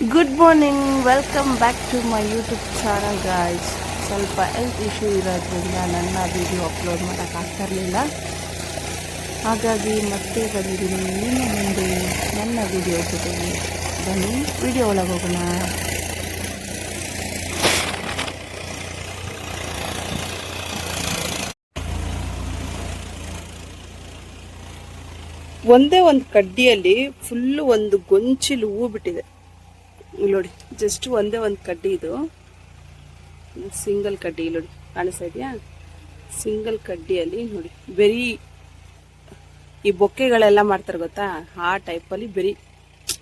Good morning welcome back to my YouTube channel guys ಸ್ವಲ್ಪ health issue ಇರೋದ್ರಿಂದ ನನ್ನ video upload ಮಾಡೋಕ್ಕಾಗ್ತಾ ಇರಲಿಲ್ಲ ಹಾಗಾಗಿ ಮತ್ತೆ ಬಂದಿದ್ದೀನಿ. ನಿಮ್ಮ ಮುಂದೆ ನನ್ನ ವಿಡಿಯೋ ಜೊತೆಗೆ ಬನ್ನಿ. ವಿಡಿಯೋ ಒಳಗೆ ಹೋಗೋಣ. ಒಂದೇ ಒಂದು ಕಡ್ಡಿಯಲ್ಲಿ ಫುಲ್ಲು ಒಂದು ಗೊಂಚಿಲು ಹೂ ಬಿಟ್ಟಿದೆ. ಇಲ್ಲಿ ನೋಡಿ ಜಸ್ಟ್ ಒಂದೇ ಒಂದು ಕಡ್ಡಿ ಇದು. ಸಿಂಗಲ್ ಕಡ್ಡಿ ನೋಡಿ, ಕಾಣಿಸ್ತಾ ಇದೆಯಾ? ಸಿಂಗಲ್ ಕಡ್ಡಿಯಲ್ಲಿ ನೋಡಿ, ಬೆರಿ ಈ ಬೊಕ್ಕೆಗಳೆಲ್ಲ ಮಾಡ್ತಾರೆ ಗೊತ್ತಾ? ಆ ಟೈಪಲ್ಲಿ ಬರೀ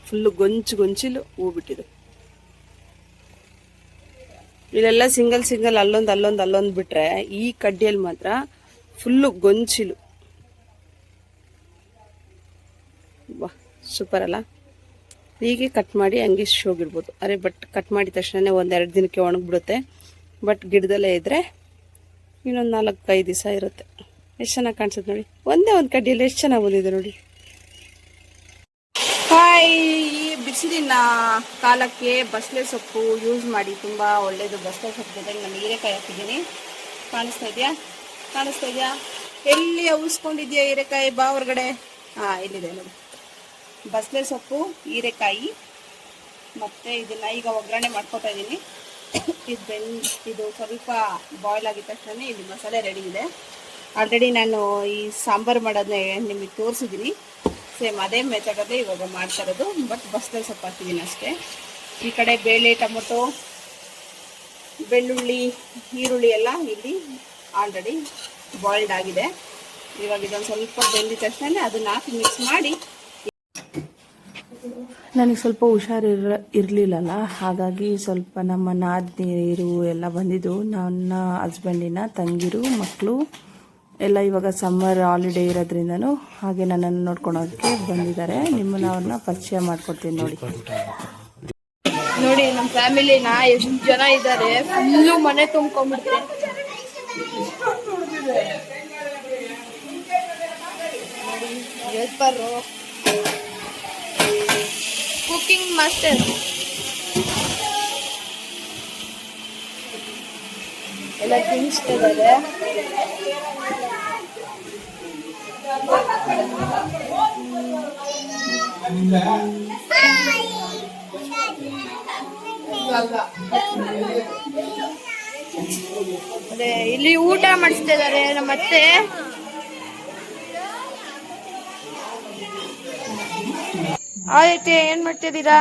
ಫುಲ್ಲು ಗೊಂಚು ಗೊಂಚಿಲು ಹೂ ಬಿಟ್ಟಿದೆ ಇಲ್ಲೆಲ್ಲ ಸಿಂಗಲ್ ಸಿಂಗಲ್ ಅಲ್ಲೊಂದು ಅಲ್ಲೊಂದು ಅಲ್ಲೊಂದು ಬಿಟ್ರೆ ಈ ಕಡ್ಡಿಯಲ್ಲಿ ಮಾತ್ರ ಫುಲ್ಲು ಗೊಂಚಿಲು. ವಾ ಸೂಪರ್ ಅಲ್ಲ? ಹೀಗೆ ಕಟ್ ಮಾಡಿ ಹಂಗೆ ಶೋಗಿಡ್ಬೋದು ಅರೆ ಬಟ್ ಕಟ್ ಮಾಡಿದ ತಕ್ಷಣ ಒಂದೆರಡು ದಿನಕ್ಕೆ ಒಣಗಿಬಿಡುತ್ತೆ. ಬಟ್ ಗಿಡದಲ್ಲೇ ಇದ್ದರೆ ಇನ್ನೊಂದು ನಾಲ್ಕು ಐದು ದಿವಸ ಇರುತ್ತೆ. ಎಷ್ಟು ಚೆನ್ನಾಗಿ ಕಾಣಿಸುತ್ತೆ ನೋಡಿ. ಒಂದೇ ಒಂದು ಕಡ್ಡಿಯಲ್ಲಿ ಎಷ್ಟು ಚೆನ್ನಾಗಿ ಬಂದಿದೆ ನೋಡಿ. ಹಾಯ್ ಈ ಬಿಸಿಲಿನ ಕಾಲಕ್ಕೆ ಬಸಳೆ ಸೊಪ್ಪು ಯೂಸ್ ಮಾಡಿ ತುಂಬ ಒಳ್ಳೆಯದು ಬಸಳೆ ಸೊಪ್ಪು ಜೊತೆಗೆ ನಾನು ಹೀರೆಕಾಯಿ ಹಾಕಿದ್ದೀನಿ. ಕಾಣಿಸ್ತಾ ಇದೆಯಾ? ಕಾಣಿಸ್ತಾ ಇದೆಯಾ? ಎಲ್ಲಿ ಉಳಿಸ್ಕೊಂಡಿದ್ಯಾ ಹೀರೆಕಾಯಿ ಬಾ ಹೊರಗಡೆ? ಹಾಂ ಇಲ್ಲಿದೆ ನೋಡಿ. ಬಸಳೆ ಸೊಪ್ಪು, ಹೀರೆಕಾಯಿ ಮತ್ತು ಇದನ್ನು ಈಗ ಒಗ್ಗರಣೆ ಮಾಡ್ಕೊತಾ ಇದ್ದೀನಿ ಇದು ಬೆನ್, ಇದು ಸ್ವಲ್ಪ ಬಾಯ್ಲ್ ಆಗಿದ ತಕ್ಷಣ ಇಲ್ಲಿ ಮಸಾಲೆ ರೆಡಿ ಇದೆ. ಆಲ್ರೆಡಿ ನಾನು ಈ ಸಾಂಬಾರು ಮಾಡೋದನ್ನ ನಿಮಗೆ ತೋರಿಸಿದ್ದೀನಿ ಸೇಮ್ ಅದೇ ಮೆಥಡಲ್ಲೇ ಇವಾಗ ಮಾಡ್ತಾ ಇರೋದು. ಬಟ್ ಬಸಳೆ ಸೊಪ್ಪು ಹಾಕಿದ್ದೀನಿ ಅಷ್ಟೇ. ಈ ಕಡೆ ಬೇಳೆ, ಟೊಮೊಟೊ, ಬೆಳ್ಳುಳ್ಳಿ, ಈರುಳ್ಳಿ ಎಲ್ಲ ಇಲ್ಲಿ ಆಲ್ರೆಡಿ ಬಾಯ್ಲ್ಡ್ ಆಗಿದೆ. ಇವಾಗ ಇದೊಂದು ಸ್ವಲ್ಪ ಬೆಂದಿದ ತಕ್ಷಣ ಅದನ್ನ ಹಾಕಿ ಮಿಕ್ಸ್ ಮಾಡಿ ನನಗೆ ಸ್ವಲ್ಪ ಹುಷಾರಿರ ಇರಲಿಲ್ಲಲ್ಲ. ಹಾಗಾಗಿ ಸ್ವಲ್ಪ ನಮ್ಮ ನಾದಿನಿಯರು ಎಲ್ಲ ಬಂದಿದ್ದು. ನನ್ನ ಹಸ್ಬೆಂಡಿನ ತಂಗಿರು ಮಕ್ಕಳು ಎಲ್ಲ ಇವಾಗ ಸಮ್ಮರ್ ಹಾಲಿಡೇ ಇರೋದ್ರಿಂದನೂ ಹಾಗೆ ನನ್ನನ್ನು ನೋಡ್ಕೊಳೋದಕ್ಕೆ ಬಂದಿದ್ದಾರೆ. ನಿಮ್ಮನ್ನ ಅವ್ರನ್ನ ಪರಿಚಯ ಮಾಡ್ಕೊಡ್ತೀನಿ ನೋಡಿ. ನೋಡಿ ನಮ್ಮ ಫ್ಯಾಮಿಲಿನ ಎಷ್ಟು ಜನ ಇದ್ದಾರೆ. ಫುಲ್ಲು ಮನೆ ತುಂಬ್ಕೊಂಡ್ಬಿಡ್ತೀನಿ ಹೆಲ್ಪರು ಕುಕಿಂಗ್ ಮಾಸ್ಟರ್ ಎಲ್ಲ ತಿನ್ನಿಸ್ತಿದ್ದಾರೆ. ಅದೇ ಇಲ್ಲಿ ಊಟ ಮಾಡಿಸ್ತಾ ಇದ್ದಾರೆ ನಮ್ಮ ಅತ್ತೆ. ಆಯ್ತೆ ಏನ್ ಮಾಡ್ತಿದ್ದೀರಾ?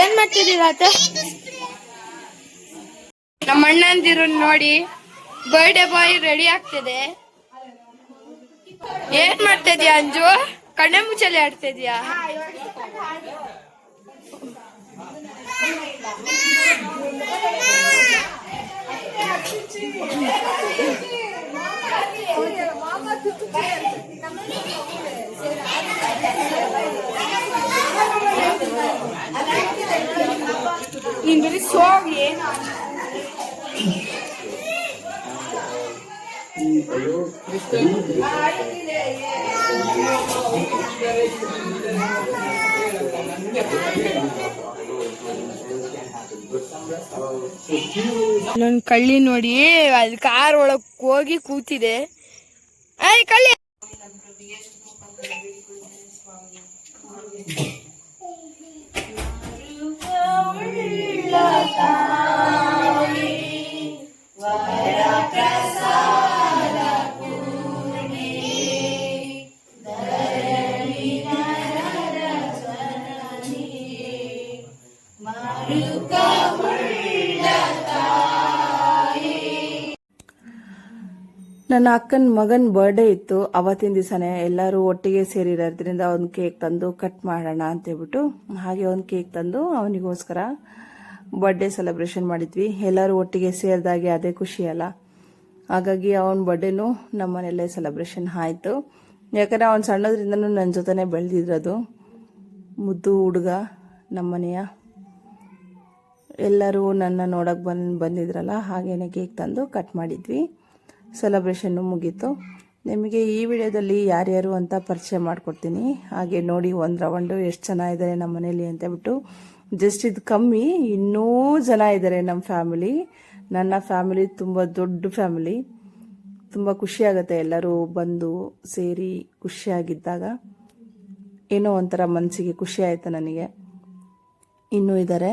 ಏನ್ ಮಾಡ್ತಿದ್ದೀರಾ ಅತ್ತೆ? ನಮ್ಮ ಅಣ್ಣಂದಿರು ನೋಡಿ ಬರ್ಡೇ ಬಾಯ್ ರೆಡಿ ಆಗ್ತಿದೆ. ಏನ್ ಮಾಡ್ತಿದ್ಯಾ ಅಂಜು? ಕಣ್ಣೆ ಮುಚ್ಚಲಿ ಆಡ್ತಾ ಇದೀಯಾ ನೀನ್ ಬರೀ ಸೋಗ್ ನನ್ ಕಳ್ಳಿ ನೋಡಿ ಅಲ್ಲಿ ಕಾರ್ ಒಳಗ್ ಹೋಗಿ ಕೂತಿದೆ. ಕಳ್ಳಿ. ನನ್ನ ಅಕ್ಕನ ಮಗನ ಬರ್ಡೇ ಇತ್ತು. ಅವತ್ತಿನ ದಿವಸನೇ ಎಲ್ಲರೂ ಒಟ್ಟಿಗೆ ಸೇರಿರೋದ್ರಿಂದ ಒಂದು ಕೇಕ್ ತಂದು ಕಟ್ ಮಾಡೋಣ ಅಂತ ಹೇಳ್ಬಿಟ್ಟು ಹಾಗೆ ಒಂದು ಕೇಕ್ ತಂದು ಅವನಿಗೋಸ್ಕರ ಬರ್ಡೇ ಸೆಲೆಬ್ರೇಷನ್ ಮಾಡಿದ್ವಿ. ಎಲ್ಲರೂ ಒಟ್ಟಿಗೆ ಸೇರಿದಾಗೆ ಅದೇ ಖುಷಿ ಅಲ್ಲ. ಹಾಗಾಗಿ ಅವನ ಬರ್ಡೇನೂ ನಮ್ಮ ಮನೆಯಲ್ಲೇ ಸೆಲೆಬ್ರೇಷನ್ ಆಯಿತು. ಯಾಕಂದರೆ ಅವನು ಸಣ್ಣದ್ರಿಂದನೂ ನನ್ನ ಜೊತೆನೇ ಬೆಳೆದಿರೋದು. ಮುದ್ದು ಹುಡುಗ, ನಮ್ಮನೆಯ ಎಲ್ಲರೂ ನನ್ನ ನೋಡಕ್ಕೆ ಬಂದು, ಬಂದಿದ್ರಲ್ಲ, ಹಾಗೇನೆ ಕೇಕ್ ತಂದು ಕಟ್ ಮಾಡಿದ್ವಿ. ಸೆಲೆಬ್ರೇಷನ್ನು ಮುಗೀತು. ನಿಮಗೆ ಈ ವಿಡಿಯೋದಲ್ಲಿ ಯಾರ್ಯಾರು ಅಂತ ಪರಿಚಯ ಮಾಡಿಕೊಡ್ತೀನಿ. ಹಾಗೆ ನೋಡಿ ಒಂದು ರೌಂಡು ಎಷ್ಟು ಜನ ಇದ್ದಾರೆ ನಮ್ಮ ಮನೇಲಿ ಅಂತ ಹೇಳ್ಬಿಟ್ಟು ಜಸ್ಟ್ ಇದು ಕಮ್ಮಿ, ಇನ್ನೂ ಜನ ಇದ್ದಾರೆ ನಮ್ಮ ಫ್ಯಾಮಿಲಿ. ನನ್ನ ಫ್ಯಾಮಿಲಿ ತುಂಬ ದೊಡ್ಡ ಫ್ಯಾಮಿಲಿ. ತುಂಬ ಖುಷಿಯಾಗುತ್ತೆ ಎಲ್ಲರೂ ಬಂದು ಸೇರಿ ಖುಷಿಯಾಗಿದ್ದಾಗ. ಏನೋ ಒಂಥರ ಮನಸ್ಸಿಗೆ ಖುಷಿ ಆಯಿತು ನನಗೆ. ಇನ್ನೂ ಇದ್ದಾರೆ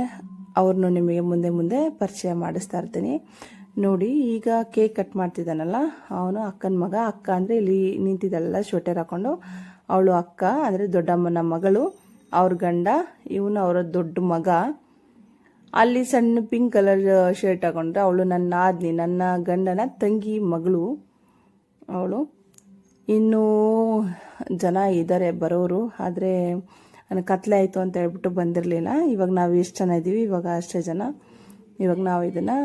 ಅವ್ರನ್ನೂ ನಿಮಗೆ ಮುಂದೆ ಮುಂದೆ ಪರಿಚಯ ಮಾಡಿಸ್ತಾ ಇರ್ತೀನಿ. ನೋಡಿ, ಈಗ ಕೇಕ್ ಕಟ್ ಮಾಡ್ತಿದ್ದಾನಲ್ಲ, ಅವನು ಅಕ್ಕನ ಮಗ. ಅಕ್ಕ ಅಂದರೆ ಇಲ್ಲಿ ನಿಂತಿದ್ದಲ್ಲ ಶ್ವೆಟರ್ ಹಾಕೊಂಡು. ಅವಳು ಅಕ್ಕ, ಅಂದರೆ ದೊಡ್ಡಮ್ಮನ ಮಗಳು, ಅವ್ರ ಗಂಡ, ಇವನು ಅವರ ದೊಡ್ಡ ಮಗ. ಅಲ್ಲಿ ಸಣ್ಣ ಪಿಂಕ್ ಕಲರ್ ಶರ್ಟ್ ಹಾಕೊಂಡ್ರೆ ಅವಳು ನನ್ನ ಆದ್ನಿ, ನನ್ನ ಗಂಡನ ತಂಗಿ ಮಗಳು. ಅವಳು ಇನ್ನೂ ಜನ ಇದ್ದಾರೆ, ಬರೋರು. ಆದರೆ ನನಗೆ ಕತ್ಲೆ ಆಯಿತು ಅಂತ ಹೇಳ್ಬಿಟ್ಟು ಬಂದಿರಲಿಲ್ಲ. ಇವಾಗ ನಾವು ಎಷ್ಟು ಜನ ಇದ್ದೀವಿ ಇವಾಗ ಅಷ್ಟೇ ಜನ. ಇವಾಗ ನಾವು ಇದನ್ನು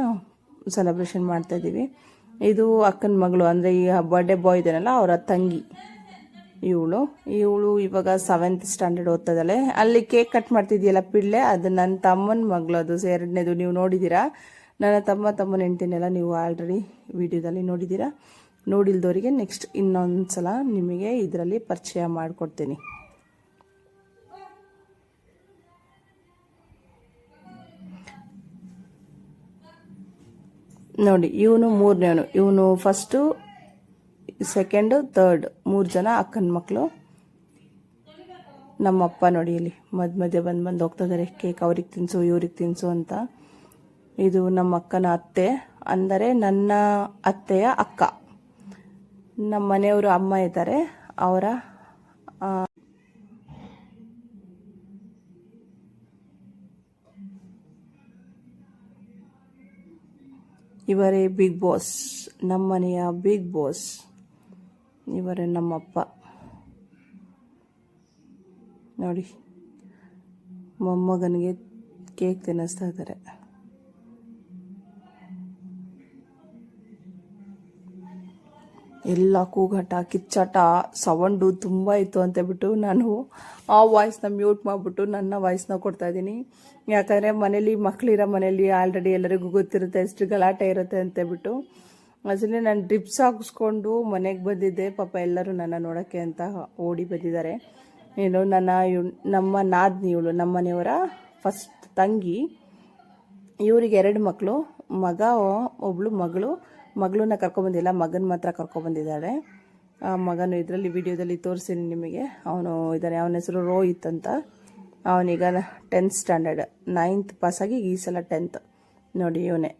ಸೆಲೆಬ್ರೇಷನ್ ಮಾಡ್ತಾ ಇದ್ದೀವಿ ಇದು ಅಕ್ಕನ ಮಗಳು, ಅಂದರೆ ಈ ಬರ್ಡೇ ಬಾಯ್ ಇದ್ದಾನಲ್ಲ ಅವರ ತಂಗಿ ಇವಳು. ಇವಳು ಇವಾಗ ಸೆವೆಂತ್ ಸ್ಟ್ಯಾಂಡರ್ಡ್ ಓದ್ತದಳೆ ಅಲ್ಲಿ ಕೇಕ್ ಕಟ್ ಮಾಡ್ತಿದ್ಯಲ್ಲ ಪಿಳ್ಳೆ, ಅದು ನನ್ನ ತಮ್ಮನ ಮಗಳು, ಅದು ಎರಡನೇದು. ನೀವು ನೋಡಿದ್ದೀರಾ? ನನ್ನ ತಮ್ಮ, ತಮ್ಮನ ಹೆಂಡ್ತಿನೆಲ್ಲ ನೀವು ಆಲ್ರೆಡಿ ವಿಡಿಯೋದಲ್ಲಿ ನೋಡಿದ್ದೀರಾ? ನೋಡಿಲ್ದವರಿಗೆ ನೆಕ್ಸ್ಟ್ ಇನ್ನೊಂದು ಸಲ ನಿಮಗೆ ಇದರಲ್ಲಿ ಪರಿಚಯ ಮಾಡಿಕೊಡ್ತೀನಿ. ನೋಡಿ, ಇವನು ಮೂರನೇವನು. ಇವನು ಫಸ್ಟು ಸೆಕೆಂಡು ಥರ್ಡ್ ಮೂರು ಜನ ಅಕ್ಕನ ಮಕ್ಕಳು ನಮ್ಮಪ್ಪ ನೋಡಿ ಇಲ್ಲಿ ಮಧ್ಯ ಮಧ್ಯೆ ಬಂದು ಬಂದು ಹೋಗ್ತಾ ಇದ್ದಾರೆ ಕೇಕ್ ಅವ್ರಿಗೆ ತಿನ್ಸು, ಇವ್ರಿಗೆ ತಿನ್ಸು ಅಂತ. ಇದು ನಮ್ಮ ಅಕ್ಕನ ಅತ್ತೆ. ಅಂದರೆ ನನ್ನ ಅತ್ತೆಯ ಅಕ್ಕ. ನಮ್ಮ ಮನೆಯವರು ಅಮ್ಮ ಇದ್ದಾರೆ. ಅವರ ಇವರೇ ಬಿಗ್ ಬಾಸ್ ನಮ್ಮನೆಯ ಬಿಗ್ ಬಾಸ್. ಇವರೇ ನಮ್ಮಪ್ಪ. ನೋಡಿ ಮೊಮ್ಮಗನಿಗೆ ಕೇಕ್ ತಿನ್ನಿಸ್ತಾ ಇದ್ದಾರೆ. ಎಲ್ಲ ಕೂಗಾಟ, ಕಿಚ್ಚಾಟ, ಸೌಂಡು ತುಂಬ ಇತ್ತು ಅಂತ ಹೇಳ್ಬಿಟ್ಟು ನಾನು ಆ ವಾಯ್ಸ್ನ ಮ್ಯೂಟ್ ಮಾಡಿಬಿಟ್ಟು ನನ್ನ ವಾಯ್ಸ್ನ ಕೊಡ್ತಾ ಇದ್ದೀನಿ. ಯಾಕಂದರೆ ಮನೇಲಿ ಮಕ್ಕಳಿರೋ ಮನೇಲಿ ಆಲ್ರೆಡಿ ಎಲ್ಲರಿಗೂ ಗೊತ್ತಿರುತ್ತೆ, ಎಷ್ಟು ಗಲಾಟೆ ಇರುತ್ತೆ ಅಂತ ಹೇಳ್ಬಿಟ್ಟು. ಅಸಲಿ ನಾನು ಡ್ರಿಪ್ಸ್ ಹಾಕಿಸ್ಕೊಂಡು ಮನೆಗೆ ಬಂದಿದ್ದೆ. ಪಾಪ ಎಲ್ಲರೂ ನನ್ನ ನೋಡೋಕ್ಕೆ ಅಂತ ಓಡಿ ಬಂದಿದ್ದಾರೆ. ಏನು, ನನ್ನ ನಮ್ಮ ನಾದ್ನಿ ಇವಳು, ನಮ್ಮ ಮನೆಯವರ ಫಸ್ಟ್ ತಂಗಿ. ಇವರಿಗೆ ಎರಡು ಮಕ್ಕಳು ಮಗ, ಒಬ್ಳು ಮಗಳು ಮಗಳನ್ನ ಕರ್ಕೊಬಂದಿಲ್ಲ ಮಗನ ಮಾತ್ರ ಕರ್ಕೊಬಂದಿದ್ದಾಳೆ ಮಗನು ಇದರಲ್ಲಿ ವಿಡಿಯೋದಲ್ಲಿ ತೋರಿಸಿನಿ ನಿಮಗೆ. ಅವನು ಇದ್ದಾನೆ ಅವನ ಹೆಸರು ರೋಹಿತ್ ಅಂತ. ಅವನೀಗ ಟೆಂತ್ ಸ್ಟ್ಯಾಂಡರ್ಡ್ ನೈನ್ತ್ ಪಾಸಾಗಿ ಈ ಸಲ ಟೆಂತ್ ನೋಡಿ ಇವನೇ.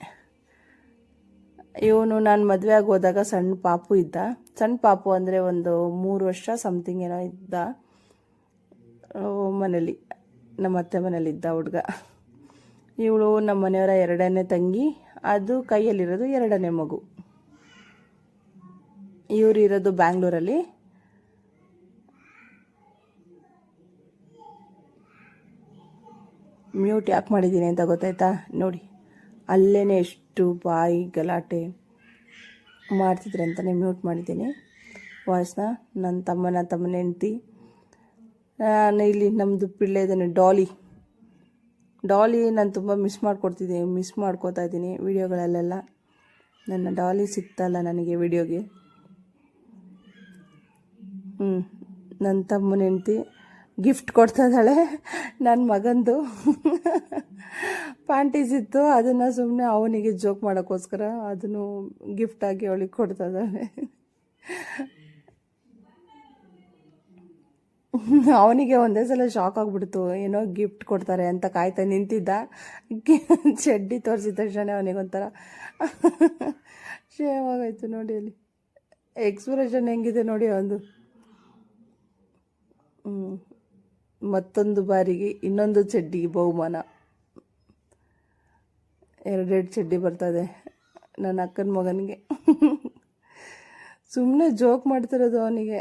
ಇವನು ನಾನು ಮದುವೆ ಆಗಿ ಹೋದಾಗ ಸಣ್ಣ ಪಾಪು ಇದ್ದ. ಸಣ್ಣ ಪಾಪು ಅಂದರೆ ಒಂದು ಮೂರು ವರ್ಷ ಸಮಥಿಂಗ್ ಏನೋ ಇದ್ದ. ಮನೇಲಿ, ನಮ್ಮ ಅತ್ತೆ ಮನೇಲಿ ಇದ್ದ ಹುಡುಗ. ಇವಳು ನಮ್ಮ ಮನೆಯವರ ಎರಡನೇ ತಂಗಿ, ಅದು ಕೈಯಲ್ಲಿರೋದು ಎರಡನೇ ಮಗು. ಇವರು ಇರೋದು ಬ್ಯಾಂಗ್ಳೂರಲ್ಲಿ. ಮ್ಯೂಟ್ ಯಾಕೆ ಮಾಡಿದ್ದೀನಿ ಅಂತ ಗೊತ್ತಾಯ್ತಾ? ನೋಡಿ ಅಲ್ಲೇ ಎಷ್ಟು ಬಾಯಿ ಗಲಾಟೆ ಮಾಡ್ತಿದ್ರೆ ಅಂತಲೇ ಮ್ಯೂಟ್ ಮಾಡಿದ್ದೀನಿ. ವಾಯ್ಸ್ನ ನನ್ನ ತಮ್ಮನ ತಮ್ಮನ ಹೆಂಡ್ತಿ. ನಾನು ಇಲ್ಲಿ ನಮ್ಮದು ಪಿಳ್ಳೆ ಇದ್ದಾನೆ ಡಾಲಿ ಡಾಲಿ ನಾನು ತುಂಬ ಮಿಸ್ ಮಾಡ್ಕೊಡ್ತಿದ್ದೀನಿ ಮಿಸ್ ಮಾಡ್ಕೋತಾ ಇದ್ದೀನಿ ವೀಡಿಯೋಗಳಲ್ಲೆಲ್ಲ. ನನ್ನ ಡಾಲಿ ಸಿಗ್ತಲ್ಲ ನನಗೆ ವಿಡಿಯೋಗೆ. ಹ್ಞೂ ನನ್ನ ತಮ್ಮನ ಹೆಂಡ್ತಿ ಗಿಫ್ಟ್ ಕೊಡ್ತಾ ಇದ್ದಾಳೆ ನನ್ನ ಮಗಂದು. ಪ್ಯಾಂಟೀಸ್ ಇತ್ತು, ಅದನ್ನು ಸುಮ್ಮನೆ ಅವನಿಗೆ ಜೋಕ್ ಮಾಡೋಕ್ಕೋಸ್ಕರ ಅದನ್ನು ಗಿಫ್ಟಾಗಿ ಅವಳಿಗೆ ಕೊಡ್ತಾ ಇದ್ದಾಳೆ. ಅವನಿಗೆ ಒಂದೇ ಸಲ ಶಾಕ್ ಆಗಿಬಿಡ್ತು. ಏನೋ ಗಿಫ್ಟ್ ಕೊಡ್ತಾರೆ ಅಂತ ಕಾಯ್ತಾ ನಿಂತಿದ್ದ. ಚಡ್ಡಿ ತೋರಿಸಿದ ತಕ್ಷಣ ಅವನಿಗೊಂಥರ ಶೇವಾಗಾಯ್ತು ನೋಡಿ ಅಲ್ಲಿ. ಎಕ್ಸ್ಪ್ರೆಷನ್ ಹೆಂಗಿದೆ ನೋಡಿ ಒಂದು. ಮತ್ತೊಂದು ಬಾರಿಗೆ ಇನ್ನೊಂದು ಚಡ್ಡಿ ಬಹುಮಾನ. ಎರಡೆರಡು ಚಡ್ಡಿ ಬರ್ತದೆ ನನ್ನ ಅಕ್ಕನ ಮಗನಿಗೆ. ಸುಮ್ಮನೆ ಜೋಕ್ ಮಾಡ್ತಿರೋದು ಅವನಿಗೆ.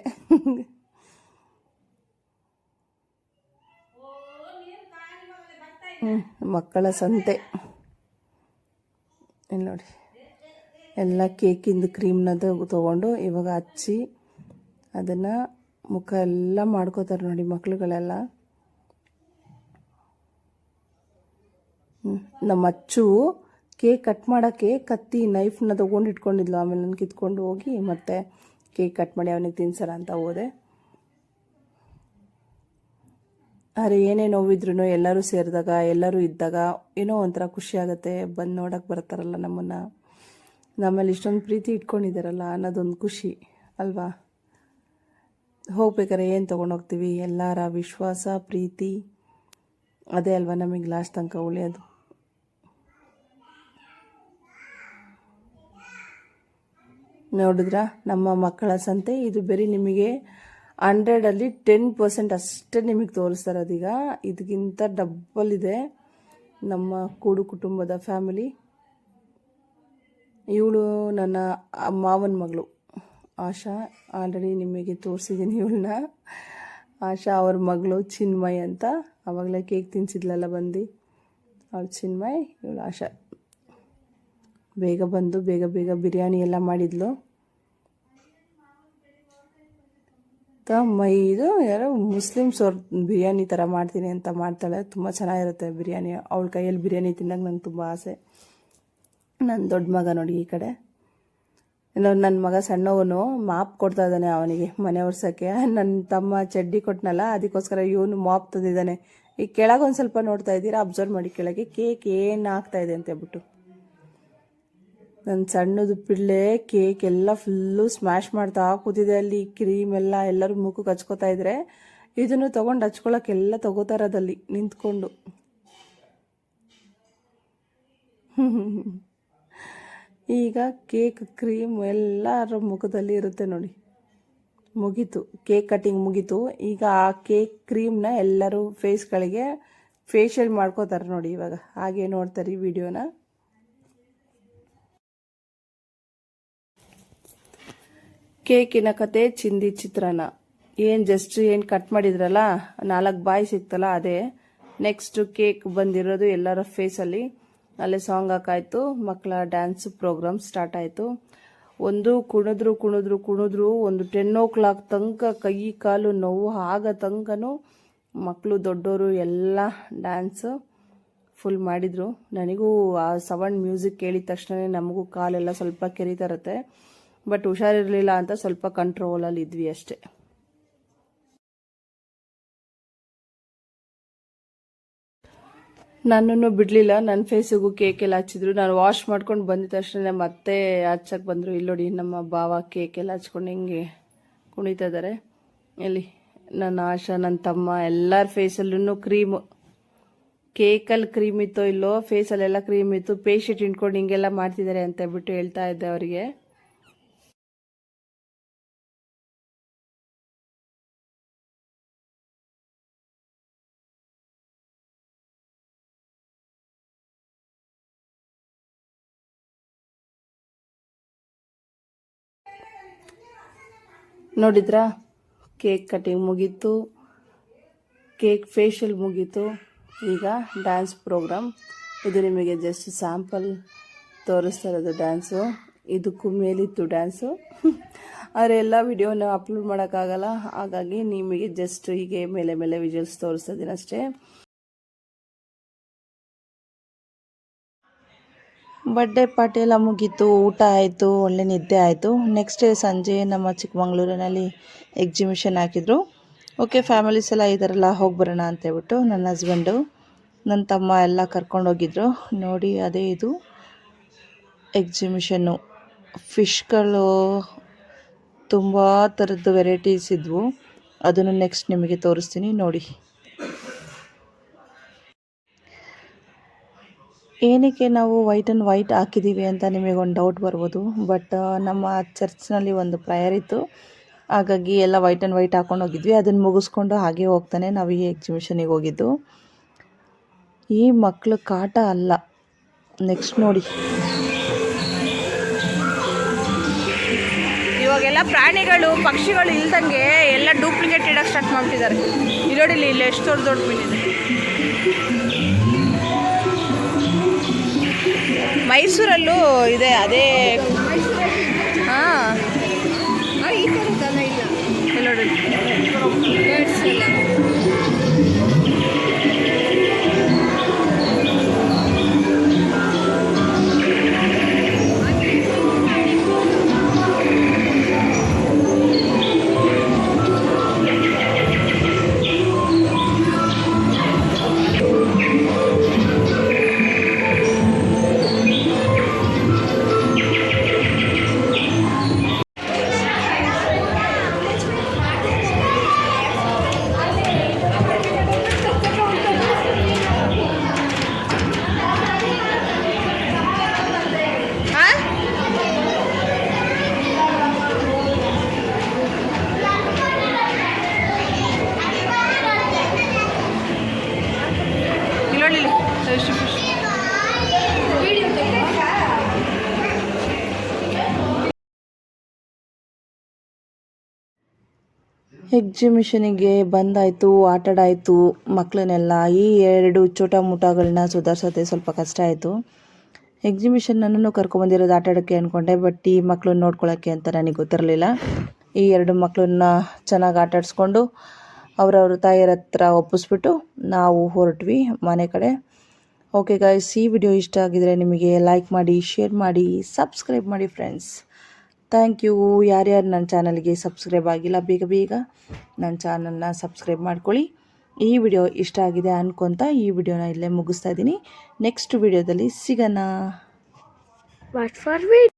ಮಕ್ಕಳ ಸಂತೆ. ಇಲ್ಲಿ ನೋಡಿ. ಎಲ್ಲ ಕೇಕಿಂದು ಕ್ರೀಮ್ನ ತೊಗೊಂಡು ಇವಾಗ ಹಚ್ಚಿ ಅದನ್ನು ಮುಖ ಎಲ್ಲ ಮಾಡ್ಕೋತಾರೆ ನೋಡಿ ಮಕ್ಳುಗಳೆಲ್ಲ. ನಮ್ಮ ಅಚ್ಚು ಕೇಕ್ ಕಟ್ ಮಾಡೋಕ್ಕೆ ಕತ್ತಿ ನೈಫ್ನ ತೊಗೊಂಡು ಇಟ್ಕೊಂಡಿದ್ಲು. ಆಮೇಲೆ ನನಗೆ ಕಿತ್ಕೊಂಡು ಹೋಗಿ ಮತ್ತೆ ಕೇಕ್ ಕಟ್ ಮಾಡಿ ಅವನಿಗೆ ತಿನ್ಸರ ಅಂತ ಹೋದೆ. ಆದರೆ ಏನೇ ನೋವಿದ್ರು ಎಲ್ಲರೂ ಸೇರಿದಾಗ, ಎಲ್ಲರೂ ಇದ್ದಾಗ ಏನೋ ಒಂಥರ ಖುಷಿ ಆಗುತ್ತೆ. ಬಂದು ನೋಡೋಕೆ ಬರ್ತಾರಲ್ಲ ನಮ್ಮನ್ನು. ನಮ್ಮಲ್ಲಿ ಇಷ್ಟೊಂದು ಪ್ರೀತಿ ಇಟ್ಕೊಂಡಿದ್ದಾರಲ್ಲ ಅನ್ನೋದೊಂದು ಖುಷಿ, ಅಲ್ವಾ? ಹೋಗ್ಬೇಕಾರೆ ಏನು ತೊಗೊಂಡೋಗ್ತೀವಿ ಎಲ್ಲರ ವಿಶ್ವಾಸ, ಪ್ರೀತಿ, ಅದೇ ಅಲ್ವಾ ನಮಗೆ ಲಾಸ್ಟ್ ತನಕ ಉಳಿಯೋದು. ನೋಡಿದ್ರ? ನಮ್ಮ ಮಕ್ಕಳ ಸಂತೆ, ಇದು ಬರೀ ನಿಮಗೆ ಹಂಡ್ರೆಡಲ್ಲಿ ಟೆನ್ ಪರ್ಸೆಂಟ್ ಅಷ್ಟೇ ನಿಮಗೆ ತೋರಿಸ್ತಾ ಇರೋದೀಗ ಇದಕ್ಕಿಂತ ಡಬ್ಬಲ್ ಇದೆ ನಮ್ಮ ಕೂಡು ಕುಟುಂಬದ ಫ್ಯಾಮಿಲಿ ಇವಳು ನನ್ನ ಮಾವನ ಮಗಳು. ಆಶಾ ಆಲ್ರೆಡಿ ನಿಮಗೆ ತೋರಿಸಿದ್ದೀನಿ ಇವಳನ್ನ. ಆಶಾ ಅವ್ರ ಮಗಳು ಚಿನ್ಮಯ್ ಅಂತ. ಆವಾಗಲೇ ಕೇಕ್ ತಿನ್ಸಿದ್ಲಲ್ಲ ಬಂದು. ಅವಳು ಚಿನ್ಮಯ್, ಇವಳು ಆಶಾ. ಬೇಗ ಬಂದು ಬೇಗ ಬೇಗ ಬಿರಿಯಾನಿ ಎಲ್ಲ ಮಾಡಿದ್ಲು. ಮೈ ಇದು ಯಾರೋ ಮುಸ್ಲಿಮ್ಸ್ ಅವ್ರ ಬಿರಿಯಾನಿ ಥರ ಮಾಡ್ತೀನಿ ಅಂತ ಮಾಡ್ತಾಳೆ. ತುಂಬ ಚೆನ್ನಾಗಿರುತ್ತೆ ಬಿರಿಯಾನಿ. ಅವಳ ಕೈಯಲ್ಲಿ ಬಿರಿಯಾನಿ ತಿನ್ನೋಕೆ ನಂಗೆ ತುಂಬ ಆಸೆ. ನನ್ನ ದೊಡ್ಡ ಮಗ ನೋಡಿ ಈ ಕಡೆ. ಇನ್ನು ನನ್ನ ಮಗ ಸಣ್ಣವನು ಮಾಪ್ ಕೊಡ್ತಾ ಇದ್ದಾನೆ ಅವನಿಗೆ ಮನೆ ಒರ್ಸೋಕ್ಕೆ. ನನ್ನ ತಮ್ಮ ಚಡ್ಡಿ ಕೊಟ್ಟನಲ್ಲ ಅದಕ್ಕೋಸ್ಕರ ಇವನು ಮಾಪ್ ತಂದಿದ್ದಾನೆ. ಈ ಕೆಳಗೆ ಒಂದು ಸ್ವಲ್ಪ ನೋಡ್ತಾ ಇದ್ದೀರಾ ಅಬ್ಸರ್ವ್ ಮಾಡಿ ಕೆಳಗೆ. ಕೇಕ್ ಏನು ಆಗ್ತಾ ಇದೆ ಅಂತ ಹೇಳ್ಬಿಟ್ಟು. ನನ್ನ ಸಣ್ಣದು ಪಿಳ್ಳೆ, ಕೇಕ್ ಎಲ್ಲ ಫುಲ್ಲು ಸ್ಮ್ಯಾಶ್ ಮಾಡ್ತಾ ಕೂತಿದೆ ಅಲ್ಲಿ. ಕ್ರೀಮ್ ಎಲ್ಲ ಎಲ್ಲರೂ ಮುಖಕ್ಕೆ ಹಚ್ಕೋತಾ ಇದ್ರೆ ಇದನ್ನು ತೊಗೊಂಡು ಹಚ್ಕೊಳಕ್ಕೆಲ್ಲ ತಗೋತಾ ಇರೋದಲ್ಲಿ ನಿಂತ್ಕೊಂಡು. ಈಗ ಕೇಕ್ ಕ್ರೀಮ್ ಎಲ್ಲರ ಮುಖದಲ್ಲಿ ಇರುತ್ತೆ ನೋಡಿ. ಮುಗೀತು, ಕೇಕ್ ಕಟ್ಟಿಂಗ್ ಮುಗೀತು. ಈಗ ಆ ಕೇಕ್ ಕ್ರೀಮ್ನ ಎಲ್ಲರೂ ಫೇಸ್ಗಳಿಗೆ ಫೇಶಿಯಲ್ ಮಾಡ್ಕೋತಾರೆ ನೋಡಿ ಇವಾಗ. ಹಾಗೆ ನೋಡ್ತಾರೆ ಈ ವಿಡಿಯೋನ ಕೇಕಿನ ಕತೆ ಚಿಂದಿ ಚಿತ್ರಾನ್ನ. ಏನು ಜಸ್ಟ್ ಏನು ಕಟ್ ಮಾಡಿದ್ರಲ್ಲ, ನಾಲ್ಕು ಬಾಯಿ ಸಿಕ್ತಲ್ಲ ಅದೇ. ನೆಕ್ಸ್ಟ್ ಕೇಕ್ ಬಂದಿರೋದು ಎಲ್ಲರ ಫೇಸಲ್ಲಿ ಅಲ್ಲೇ. ಸಾಂಗ್ ಹಾಕಾಯ್ತು ಮಕ್ಕಳ ಡ್ಯಾನ್ಸ್ ಪ್ರೋಗ್ರಾಮ್ ಸ್ಟಾರ್ಟ್ ಆಯಿತು. ಒಂದು ಕುಣಿದ್ರು ಕುಣಿದ್ರು ಕುಣಿದ್ರು, ಒಂದು ಟೆನ್ ಓ ಕ್ಲಾಕ್ ತನಕ ಕೈ ಕಾಲು ನೋವು ಆಗ ತನಕನೂ ಮಕ್ಕಳು ದೊಡ್ಡವರು ಎಲ್ಲ ಡ್ಯಾನ್ಸ್ ಫುಲ್ ಮಾಡಿದರು. ನನಗೂ ಆ ಸೌಂಡ್ ಮ್ಯೂಸಿಕ್ ಕೇಳಿದ ತಕ್ಷಣ ನಮಗೂ ಕಾಲೆಲ್ಲ ಸ್ವಲ್ಪ ಕೆರಿತಾ ಬಟ್ ಹುಷಾರಿರಲಿಲ್ಲ ಅಂತ ಸ್ವಲ್ಪ ಕಂಟ್ರೋಲಲ್ಲಿ ಇದ್ವಿ ಅಷ್ಟೇ. ನನ್ನನ್ನು ಬಿಡಲಿಲ್ಲ. ನನ್ನ ಫೇಸಿಗೂ ಕೇಕ್ ಎಲ್ಲ ಹಚ್ಚಿದ್ರು. ನಾನು ವಾಶ್ ಮಾಡ್ಕೊಂಡು ಬಂದಿದ ತಕ್ಷಣ ಮತ್ತೆ ಹಚ್ಚಕ್ಕೆ ಬಂದರು. ಇಲ್ಲಿ ನೋಡಿ, ನಮ್ಮ ಭಾವ ಕೇಕ್ ಎಲ್ಲ ಹಚ್ಕೊಂಡು ಹಿಂಗೆ ಕುಣಿತಾ ಇದ್ದಾರೆ ಇಲ್ಲಿ ನನ್ನ ಆಶಾ ನನ್ನ ತಮ್ಮ, ಎಲ್ಲರ ಫೇಸಲ್ಲೂ ಕ್ರೀಮು ಕೇಕಲ್ಲಿ ಕ್ರೀಮ್ ಇತ್ತೋ ಇಲ್ಲೋ ಫೇಸಲ್ಲೆಲ್ಲ ಕ್ರೀಮ್ ಇತ್ತು. ಪೇಶೆಂಟ್ ಇಟ್ಕೊಂಡು ಹಿಂಗೆಲ್ಲ ಮಾಡ್ತಿದ್ದಾರೆ ಅಂತ ಹೇಳ್ಬಿಟ್ಟು ಹೇಳ್ತಾ ಇದ್ದೆ ಅವರಿಗೆ. ನೋಡಿದ್ರಾ? ಕೇಕ್ ಕಟಿಂಗ್ ಮುಗೀತು. ಕೇಕ್ ಫೇಶಿಯಲ್ ಮುಗೀತು. ಈಗ ಡ್ಯಾನ್ಸ್ ಪ್ರೋಗ್ರಾಮ್ ಇದು ನಿಮಗೆ ಜಸ್ಟ್ ಸ್ಯಾಂಪಲ್ ತೋರಿಸ್ತಾ ಇರೋದು ಡ್ಯಾನ್ಸು ಇದಕ್ಕೂ ಮೇಲಿತ್ತು ಡ್ಯಾನ್ಸು ಆದರೆ ಎಲ್ಲ ವಿಡಿಯೋನ ಅಪ್ಲೋಡ್ ಮಾಡೋಕ್ಕಾಗಲ್ಲ. ಹಾಗಾಗಿ ನಿಮಗೆ ಜಸ್ಟ್ ಹೀಗೆ ಮೇಲೆ ಮೇಲೆ ವಿಜುವಲ್ಸ್ ತೋರಿಸ್ತಾ ಅಷ್ಟೇ. ಬರ್ಡೇ ಪಾರ್ಟಿ ಎಲ್ಲ ಮುಗೀತು, ಊಟ ಆಯಿತು, ಒಳ್ಳೆ ನಿದ್ದೆ ಆಯಿತು. ನೆಕ್ಸ್ಟ್ ಡೇ ಸಂಜೆ ನಮ್ಮ ಚಿಕ್ಕಮಂಗ್ಳೂರಿನಲ್ಲಿ ಎಕ್ಸಿಬಿಷನ್ ಹಾಕಿದ್ರು. ಓಕೆ ಫ್ಯಾಮಿಲೀಸ್ ಎಲ್ಲ ಇದ್ದಾರಲ್ಲ ಹೋಗಿ ಬರೋಣ ಅಂತ ಹೇಳ್ಬಿಟ್ಟು ನನ್ನ ಹಸ್ಬೆಂಡು ನನ್ನ ತಮ್ಮ ಎಲ್ಲ ಕರ್ಕೊಂಡೋಗಿದ್ರು ನೋಡಿ, ಅದೇ ಇದು ಎಕ್ಸಿಬಿಷನ್ನು ಫಿಶ್ಗಳು ತುಂಬ ಥರದ್ದು ವೆರೈಟೀಸ್ ಇದ್ವು. ಅದನ್ನು ನೆಕ್ಸ್ಟ್ ನಿಮಗೆ ತೋರಿಸ್ತೀನಿ. ನೋಡಿ. ಏನಕ್ಕೆ ನಾವು ವೈಟ್ ಆ್ಯಂಡ್ ವೈಟ್ ಹಾಕಿದ್ದೀವಿ ಅಂತ ನಿಮಗೆ ಒಂದು ಡೌಟ್ ಬರ್ಬೋದು ಬಟ್ ನಮ್ಮ ಚರ್ಚ್ನಲ್ಲಿ ಒಂದು ಪ್ರಯರ್ ಇತ್ತು. ಹಾಗಾಗಿ ಎಲ್ಲ ವೈಟ್ ಆ್ಯಂಡ್ ವೈಟ್ ಹಾಕೊಂಡು ಹೋಗಿದ್ವಿ. ಅದನ್ನು ಮುಗಿಸ್ಕೊಂಡು ಹಾಗೆ ಹೋಗ್ತಾನೆ ನಾವು ಈ ಎಕ್ಸಿಬಿಷನಿಗೆ ಹೋಗಿದ್ದು. ಈ ಮಕ್ಕಳು ಕಾಟ ಅಲ್ಲ. ನೆಕ್ಸ್ಟ್ ನೋಡಿ. ಇವಾಗೆಲ್ಲ ಪ್ರಾಣಿಗಳು, ಪಕ್ಷಿಗಳು ಇಲ್ದಂಗೆ ಎಲ್ಲ ಡೂಪ್ಲಿಕೇಟ್ ಇಡಕ್ಕೆ ಸ್ಟಾರ್ಟ್ ಮಾಡ್ತಿದ್ದಾರೆ. ಇರೋಡಿಲ್ಲ ಇಲ್ಲಿ ಎಷ್ಟು ದೊಡ್ಡ ದೊಡ್ಡ ಮೀನಿದೆ ಮೈಸೂರಲ್ಲೂ ಇದೆ ಅದೇ ಹಾಂ. ಈ ಥರದ್ದೆಲ್ಲ ಇಲ್ಲ. ಇಲ್ಲಿ ನೋಡಿ. ಎಕ್ಸಿಬಿಷನಿಗೆ ಬಂದಾಯಿತು, ಆಟಾಡಾಯಿತು ಮಕ್ಕಳನ್ನೆಲ್ಲ. ಈ ಎರಡು ಚೋಟ ಮುಟಗಳನ್ನ ಸುಧಾರಿಸೋದೇ ಸ್ವಲ್ಪ ಕಷ್ಟ ಆಯಿತು. ಎಕ್ಸಿಬಿಷನ್ ನನ್ನನ್ನು ಕರ್ಕೊಂಬಂದಿರೋದು ಆಟಾಡೋಕ್ಕೆ ಅಂದ್ಕೊಂಡೆ ಬಟ್ ಈ ಮಕ್ಕಳನ್ನ ನೋಡ್ಕೊಳ್ಳೋಕ್ಕೆ ಅಂತ ನನಗೆ ಗೊತ್ತಿರಲಿಲ್ಲ. ಈ ಎರಡು ಮಕ್ಕಳನ್ನ ಚೆನ್ನಾಗಿ ಆಟಾಡಿಸ್ಕೊಂಡು ಅವರವ್ರ ತಾಯಿಯರ ಹತ್ರ ಒಪ್ಪಿಸ್ಬಿಟ್ಟು ನಾವು ಹೊರಟ್ವಿ ಮನೆ ಕಡೆ. ಓಕೆ ಗಾಯ್ಸ್ ಈ ವಿಡಿಯೋ ಇಷ್ಟ ಆಗಿದ್ರೆ ನಿಮಗೆ ಲೈಕ್ ಮಾಡಿ ಶೇರ್ ಮಾಡಿ ಸಬ್ಸ್ಕ್ರೈಬ್ ಮಾಡಿ ಫ್ರೆಂಡ್ಸ್ ಥ್ಯಾಂಕ್ ಯು. ಯಾರ್ಯಾರು ನನ್ನ ಚಾನಲ್ಗೆ ಸಬ್ಸ್ಕ್ರೈಬ್ ಆಗಿಲ್ಲ, ಬೇಗ ಬೇಗ ನನ್ನ ಚಾನಲ್ನ ಸಬ್ಸ್ಕ್ರೈಬ್ ಮಾಡ್ಕೊಳ್ಳಿ. ಈ ವಿಡಿಯೋ ಇಷ್ಟ ಆಗಿದೆ ಅನ್ಕೊಂತ ಈ ವಿಡಿಯೋನ ಇಲ್ಲೇ ಮುಗಿಸ್ತಾ ಇದ್ದೀನಿ. ನೆಕ್ಸ್ಟ್ ವಿಡಿಯೋದಲ್ಲಿ ಸಿಗೋಣ. What for wait